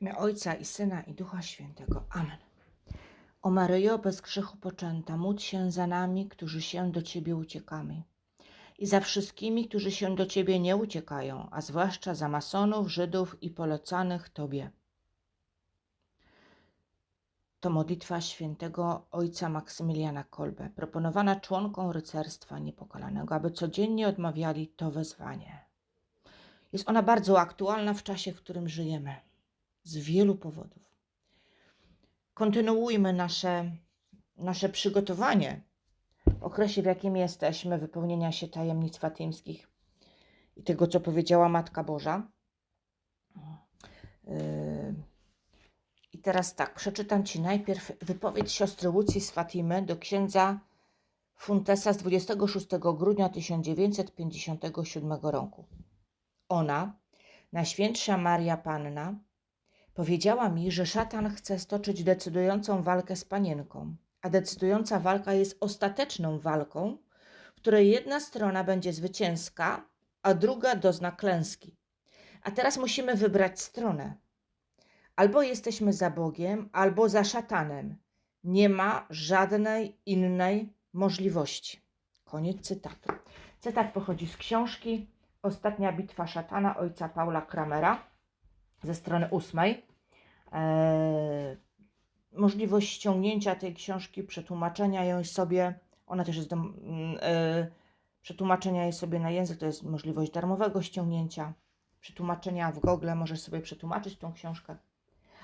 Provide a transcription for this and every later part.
Imię Ojca i Syna i Ducha Świętego. Amen. O Maryjo, bez grzechu poczęta, módl się za nami, którzy się do Ciebie uciekamy. I za wszystkimi, którzy się do Ciebie nie uciekają, a zwłaszcza za masonów, Żydów i polecanych Tobie. To modlitwa świętego ojca Maksymiliana Kolbe, proponowana członkom rycerstwa niepokalanego, aby codziennie odmawiali to wezwanie. Jest ona bardzo aktualna w czasie, w którym żyjemy, z wielu powodów. Kontynuujmy nasze, nasze przygotowanie w okresie, w jakim jesteśmy, wypełnienia się tajemnic fatymskich i tego, co powiedziała Matka Boża. Yy, I teraz tak, przeczytam Ci najpierw wypowiedź siostry Łucji z Fatimy do księdza Funtesa z 26 grudnia 1957 roku. Ona, Najświętsza Maria Panna, powiedziała mi, że szatan chce stoczyć decydującą walkę z panienką, a decydująca walka jest ostateczną walką, w której jedna strona będzie zwycięska, a druga dozna klęski. A teraz musimy wybrać stronę. Albo jesteśmy za Bogiem, albo za szatanem. Nie ma żadnej innej możliwości. Koniec cytatu. Cytat pochodzi z książki Ostatnia bitwa szatana ojca Paula Kramera ze strony ósmej. Eee, możliwość ściągnięcia tej książki, przetłumaczenia ją sobie, ona też jest do, e, przetłumaczenia jej sobie na język, to jest możliwość darmowego ściągnięcia, przetłumaczenia w Google, możesz sobie przetłumaczyć tą książkę.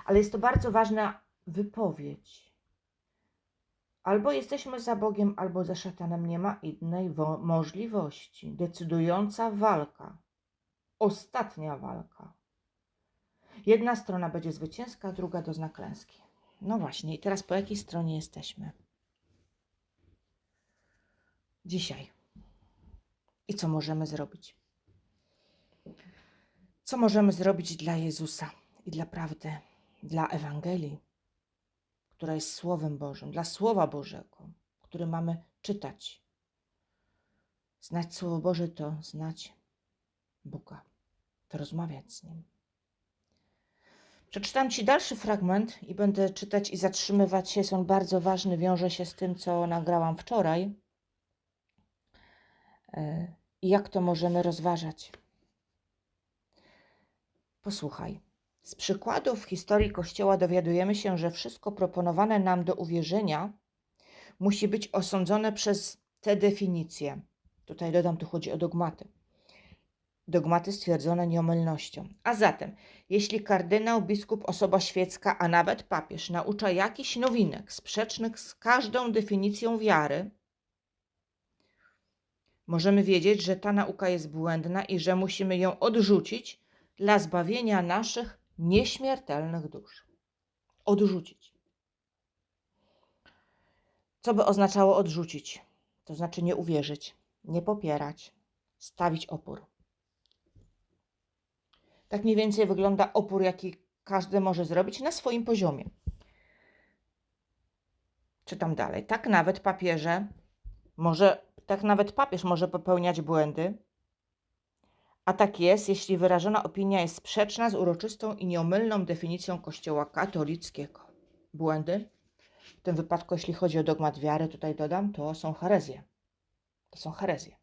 Ale jest to bardzo ważna wypowiedź. Albo jesteśmy za Bogiem, albo za szatanem. Nie ma innej wo- możliwości. Decydująca walka. Ostatnia walka. Jedna strona będzie zwycięska, druga dozna klęski. No właśnie, i teraz po jakiej stronie jesteśmy? Dzisiaj. I co możemy zrobić? Co możemy zrobić dla Jezusa i dla prawdy, dla Ewangelii, która jest Słowem Bożym, dla Słowa Bożego, który mamy czytać? Znać Słowo Boże to znać Boga, to rozmawiać z Nim. Przeczytam Ci dalszy fragment i będę czytać i zatrzymywać się. Jest on bardzo ważny, wiąże się z tym, co nagrałam wczoraj. E, I jak to możemy rozważać? Posłuchaj. Z przykładów historii Kościoła dowiadujemy się, że wszystko proponowane nam do uwierzenia musi być osądzone przez te definicje. Tutaj dodam, tu chodzi o dogmaty dogmaty stwierdzone nieomylnością. A zatem, jeśli kardynał, biskup, osoba świecka, a nawet papież naucza jakiś nowinek sprzecznych z każdą definicją wiary, możemy wiedzieć, że ta nauka jest błędna i że musimy ją odrzucić dla zbawienia naszych nieśmiertelnych dusz. Odrzucić. Co by oznaczało odrzucić? To znaczy nie uwierzyć, nie popierać, stawić opór. Tak mniej więcej wygląda opór, jaki każdy może zrobić na swoim poziomie. Czytam dalej. Tak nawet papieże może, tak nawet papież może popełniać błędy, a tak jest, jeśli wyrażona opinia jest sprzeczna z uroczystą i nieomylną definicją Kościoła katolickiego. Błędy, w tym wypadku, jeśli chodzi o dogmat wiary, tutaj dodam, to są herezje. To są herezje.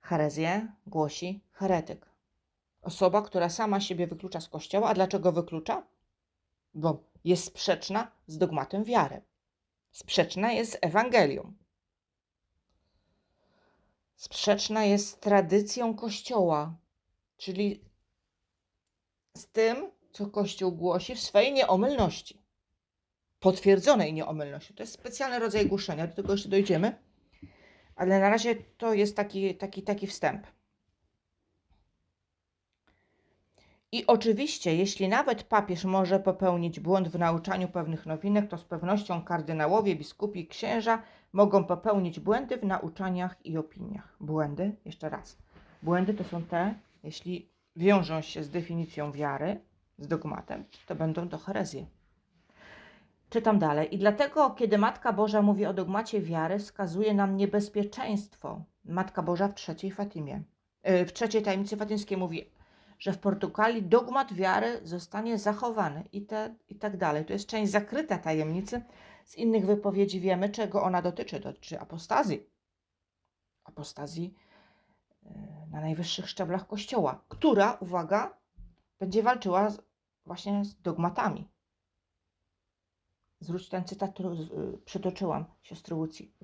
Herezję głosi heretyk. Osoba, która sama siebie wyklucza z kościoła. A dlaczego wyklucza? Bo jest sprzeczna z dogmatem wiary. Sprzeczna jest z Ewangelią. Sprzeczna jest z tradycją kościoła, czyli z tym, co kościół głosi w swojej nieomylności. Potwierdzonej nieomylności. To jest specjalny rodzaj głoszenia, do tego jeszcze dojdziemy, ale na razie to jest taki, taki, taki wstęp. I oczywiście, jeśli nawet papież może popełnić błąd w nauczaniu pewnych nowinek, to z pewnością kardynałowie, biskupi, księża mogą popełnić błędy w nauczaniach i opiniach. Błędy, jeszcze raz. Błędy to są te, jeśli wiążą się z definicją wiary, z dogmatem, to będą to herezje. Czytam dalej. I dlatego, kiedy Matka Boża mówi o dogmacie wiary, wskazuje nam niebezpieczeństwo. Matka Boża w trzeciej Fatimie, yy, w trzeciej tajemnicy fatimskiej mówi, że w Portugalii dogmat wiary zostanie zachowany i, te, i tak dalej. To jest część zakryta tajemnicy. Z innych wypowiedzi wiemy, czego ona dotyczy. Dotyczy apostazji. Apostazji e, na najwyższych szczeblach Kościoła, która, uwaga, będzie walczyła z, właśnie z dogmatami. Zwróć ten cytat, który y, przytoczyłam, siostry Łucji.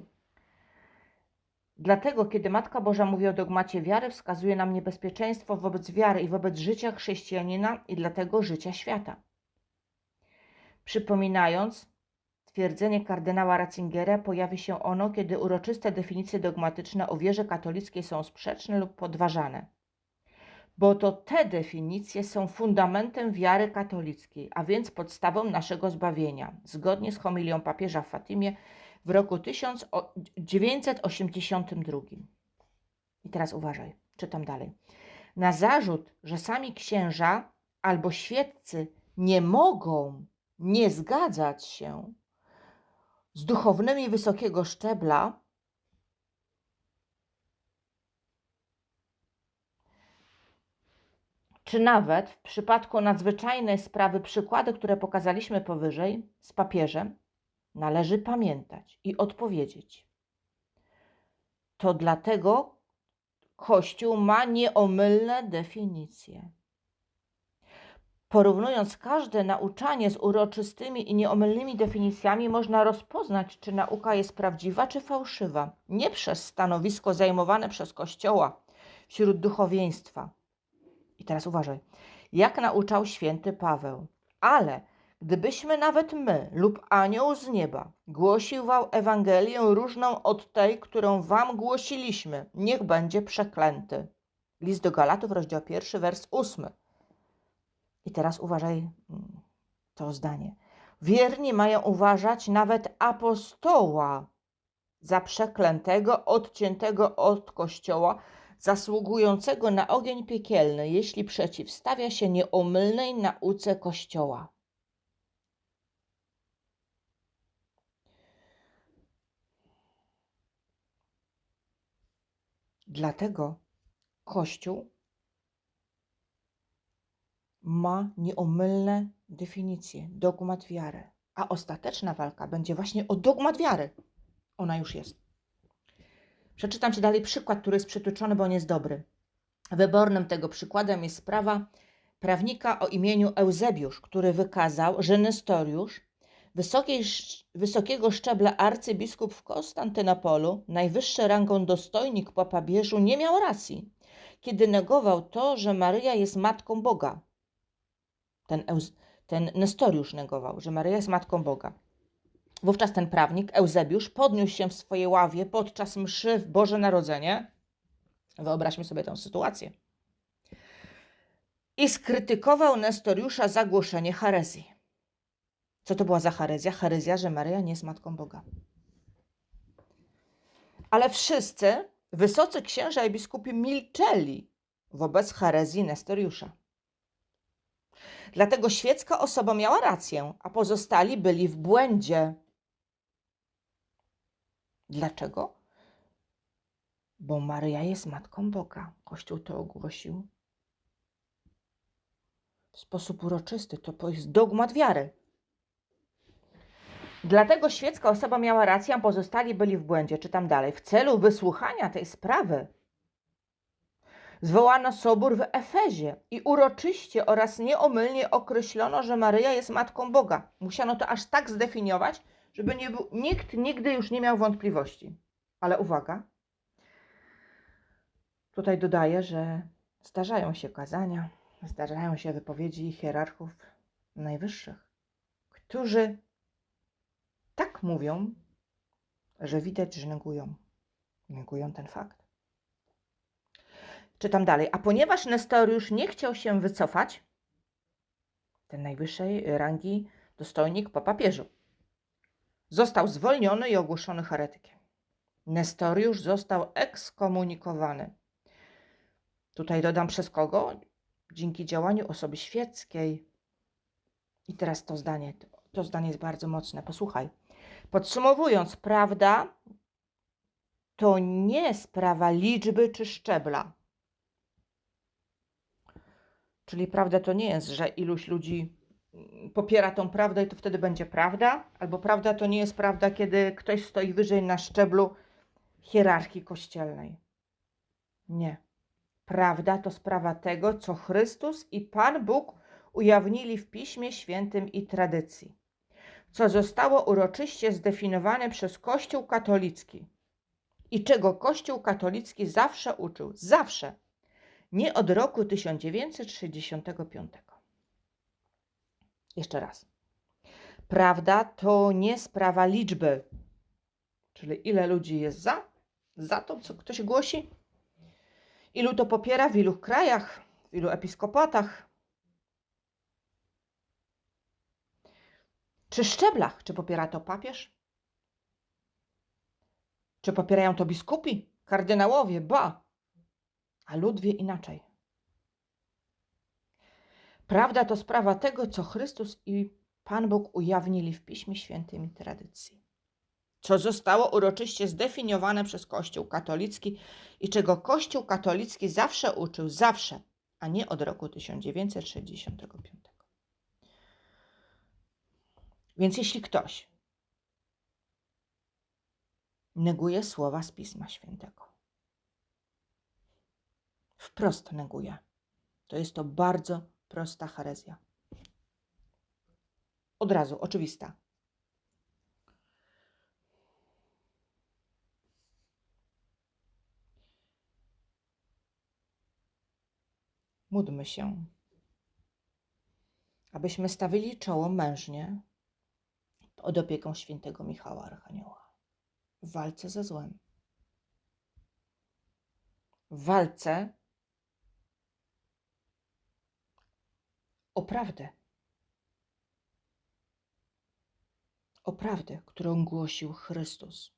Dlatego, kiedy Matka Boża mówi o dogmacie wiary, wskazuje nam niebezpieczeństwo wobec wiary i wobec życia chrześcijanina i dlatego życia świata. Przypominając twierdzenie kardynała Ratzingera, pojawi się ono, kiedy uroczyste definicje dogmatyczne o wierze katolickiej są sprzeczne lub podważane. Bo to te definicje są fundamentem wiary katolickiej, a więc podstawą naszego zbawienia, zgodnie z homilią papieża w Fatimie w roku 1982. I teraz uważaj, czytam dalej. Na zarzut, że sami księża albo świeccy nie mogą nie zgadzać się z duchownymi wysokiego szczebla, czy nawet w przypadku nadzwyczajnej sprawy, przykłady, które pokazaliśmy powyżej z papieżem, należy pamiętać i odpowiedzieć. To dlatego Kościół ma nieomylne definicje. Porównując każde nauczanie z uroczystymi i nieomylnymi definicjami, można rozpoznać, czy nauka jest prawdziwa, czy fałszywa, nie przez stanowisko zajmowane przez Kościoła wśród duchowieństwa. I teraz uważaj, jak nauczał święty Paweł, ale Gdybyśmy nawet my lub anioł z nieba głosił wam Ewangelię różną od tej, którą wam głosiliśmy, niech będzie przeklęty. List do Galatów, rozdział pierwszy, wers ósmy. I teraz uważaj mm, to zdanie. Wierni mają uważać nawet apostoła za przeklętego, odciętego od kościoła, zasługującego na ogień piekielny, jeśli przeciwstawia się nieomylnej nauce kościoła. Dlatego Kościół ma nieomylne definicje, dogmat wiary, a ostateczna walka będzie właśnie o dogmat wiary. Ona już jest. Przeczytam Ci dalej przykład, który jest przytoczony, bo on jest dobry. Wybornym tego przykładem jest sprawa prawnika o imieniu Eusebiusz, który wykazał, że Nestoriusz Wysokiej, wysokiego szczebla arcybiskup w Konstantynopolu, najwyższy rangą dostojnik po papieżu, nie miał racji, kiedy negował to, że Maryja jest matką Boga. Ten, ten Nestoriusz negował, że Maryja jest matką Boga. Wówczas ten prawnik, Eusebiusz, podniósł się w swojej ławie podczas mszy w Boże Narodzenie. Wyobraźmy sobie tę sytuację. I skrytykował Nestoriusza za głoszenie herezji. Co to była za herezja? Herezja, że Maryja nie jest Matką Boga. Ale wszyscy, wysocy księża i biskupi, milczeli wobec herezji Nestoriusza. Dlatego świecka osoba miała rację, a pozostali byli w błędzie. Dlaczego? Bo Maryja jest Matką Boga. Kościół to ogłosił w sposób uroczysty. To jest dogmat wiary. Dlatego świecka osoba miała rację, a pozostali byli w błędzie. Czytam dalej. W celu wysłuchania tej sprawy zwołano sobór w Efezie i uroczyście oraz nieomylnie określono, że Maryja jest Matką Boga. Musiano to aż tak zdefiniować, żeby nie był, nikt nigdy już nie miał wątpliwości. Ale uwaga, tutaj dodaję, że zdarzają się kazania, zdarzają się wypowiedzi hierarchów najwyższych, którzy tak mówią, że widać, że negują. Negują ten fakt. Czytam dalej. A ponieważ Nestoriusz nie chciał się wycofać, ten najwyższej rangi dostojnik po papieżu, został zwolniony i ogłoszony heretykiem. Nestoriusz został ekskomunikowany. Tutaj dodam przez kogo? Dzięki działaniu osoby świeckiej. I teraz to zdanie, to zdanie jest bardzo mocne. Posłuchaj. Podsumowując, prawda to nie sprawa liczby czy szczebla. Czyli prawda to nie jest, że iluś ludzi mm, popiera tą prawdę i to wtedy będzie prawda, albo prawda to nie jest prawda, kiedy ktoś stoi wyżej na szczeblu hierarchii kościelnej. Nie. Prawda to sprawa tego, co Chrystus i Pan Bóg ujawnili w Piśmie Świętym i tradycji, co zostało uroczyście zdefiniowane przez Kościół katolicki. I czego Kościół katolicki zawsze uczył, zawsze, nie od roku 1965. Jeszcze raz. Prawda to nie sprawa liczby, czyli ile ludzi jest za, za to, co ktoś głosi, ilu to popiera? W ilu krajach, w ilu episkopatach, czy szczeblach, czy popiera to papież, czy popierają to biskupi, kardynałowie, ba, a lud wie inaczej. Prawda to sprawa tego, co Chrystus i Pan Bóg ujawnili w Piśmie Świętym i tradycji, co zostało uroczyście zdefiniowane przez Kościół katolicki i czego Kościół katolicki zawsze uczył, zawsze, a nie od roku 1965. Więc jeśli ktoś neguje słowa z Pisma Świętego, wprost neguje, to jest to bardzo prosta herezja. Od razu, oczywista. Módlmy się, abyśmy stawili czoło mężnie pod opieką świętego Michała Archanioła w walce ze złem. W walce o prawdę. O prawdę, którą głosił Chrystus.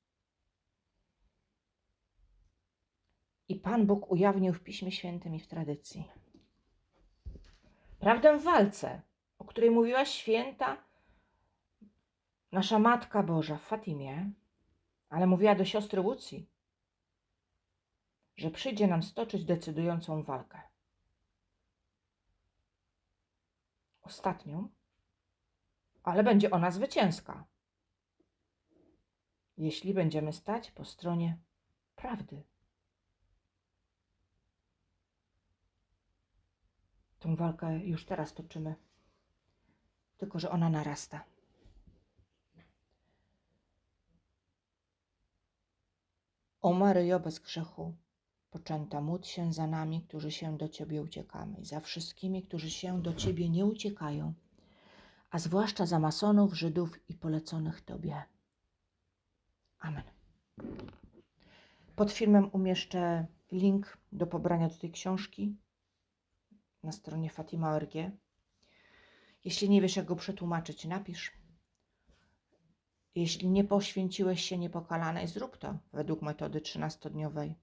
I Pan Bóg ujawnił w Piśmie Świętym i w tradycji. Prawdę w walce, o której mówiła święta nasza Matka Boża w Fatimie, ale mówiła do siostry Łucji, że przyjdzie nam stoczyć decydującą walkę. Ostatnią, ale będzie ona zwycięska, jeśli będziemy stać po stronie prawdy. Tą walkę już teraz toczymy, tylko że ona narasta. O Maryjo bez grzechu, poczęta, módl się za nami, którzy się do Ciebie uciekamy, za wszystkimi, którzy się do Ciebie nie uciekają, a zwłaszcza za masonów, Żydów i poleconych Tobie. Amen. Pod filmem umieszczę link do pobrania do tej książki na stronie Fatima ORG. Jeśli nie wiesz, jak go przetłumaczyć, napisz. Jeśli nie poświęciłeś się niepokalanej, zrób to według metody 13-dniowej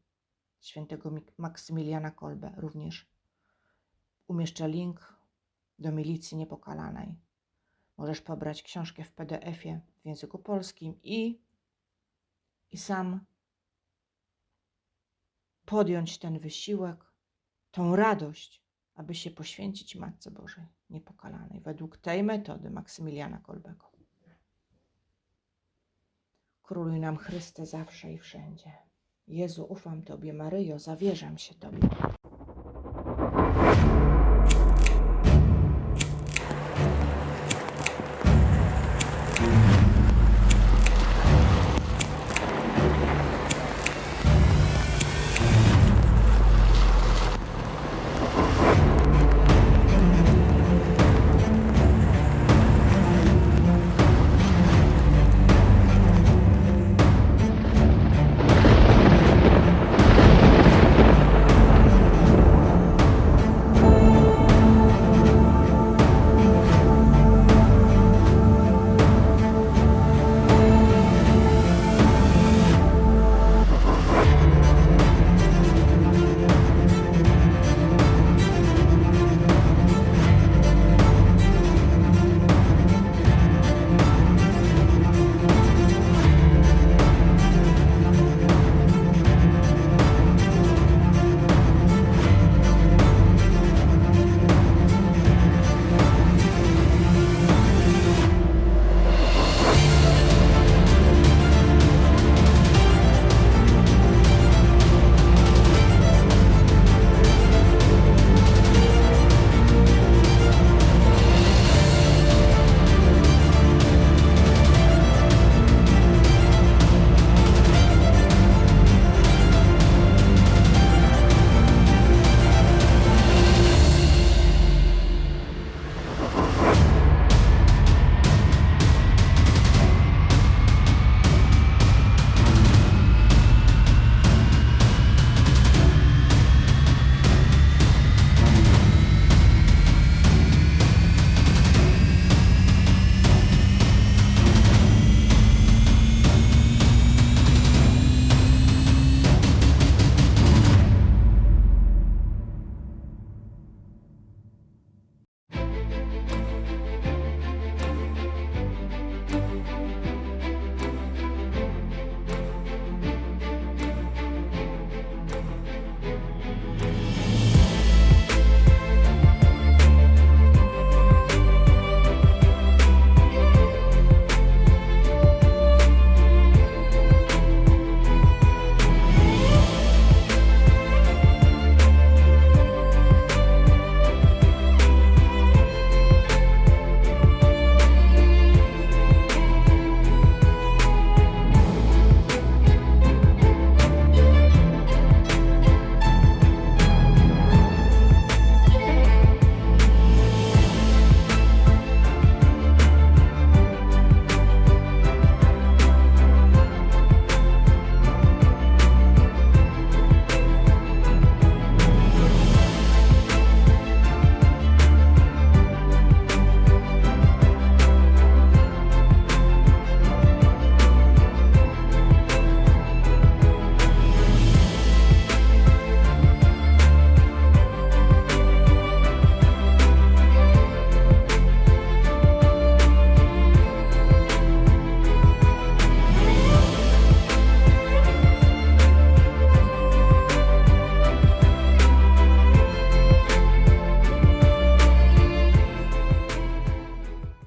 świętego Maksymiliana Kolbe również. Umieszczę link do milicji niepokalanej. Możesz pobrać książkę w PDF-ie w języku polskim i, i sam podjąć ten wysiłek, tą radość, aby się poświęcić Matce Bożej niepokalanej według tej metody Maksymiliana Kolbego. Króluj nam Chryste zawsze i wszędzie. Jezu, ufam Tobie, Maryjo, zawierzam się Tobie.